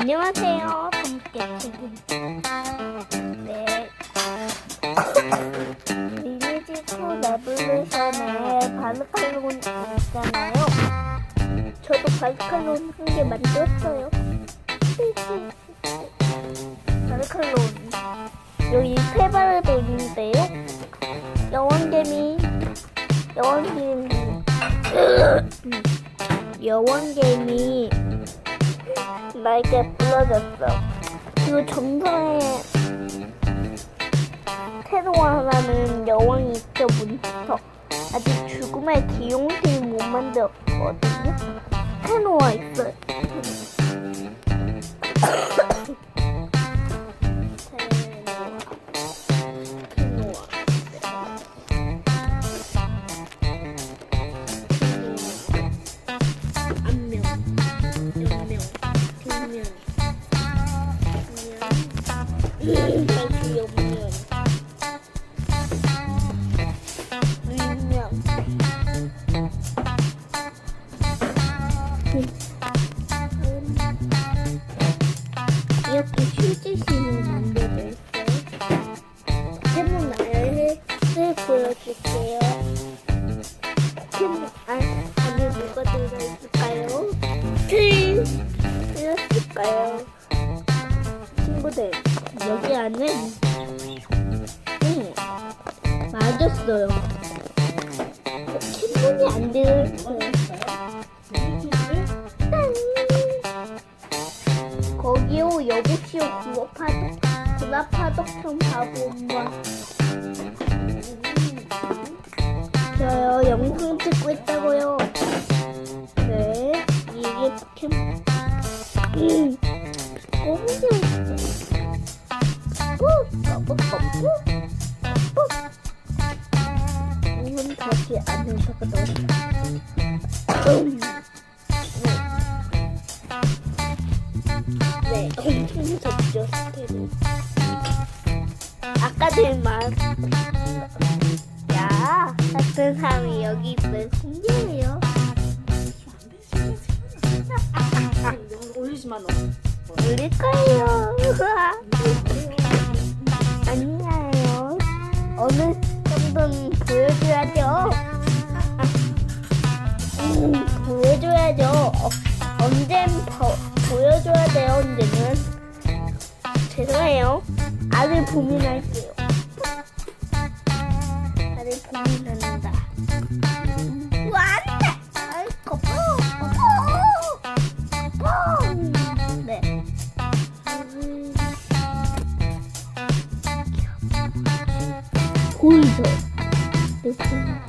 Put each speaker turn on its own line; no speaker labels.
안녕하세요, 톰깨치님. 네. 리니지프 레블레션에 바르칼론 있잖아요. 저도 바르칼론 한 개 만들었어요. 바르칼론. 여기 페바르도 있는데요. 여왕개미, 여왕개미, 여왕개미 나에게 불러줬어. 그리고 정선에 새로 하나는 여왕이 있죠, 몬스터. 아직 죽음의 기용실 못 만들었거든요. 테노와 있어요. 이렇게 휴지심을 만들고 있어요. 포켓몬 나를 보여줄게요. 포켓몬 안, 안에 뭐가 들어있을까요? 틀 들었을까요? 친구들 여기 안에 네, 맞았어요. 포켓몬이 안 들어있어요. 짠! 거기요 여보시오 구워파독 구라파독 좀 봐보 엄마. 저요 영상 찍고 있다고요. 음. 네, 같은 사람이 여기.
올리지만 너.
올릴 거예요. 보여줘야죠. 어, 언젠 보, 보여줘야 돼요, 언제는. 죄송해요. 아들 고민할게요. 아들 고민한다. 거품. 네. 이제 보여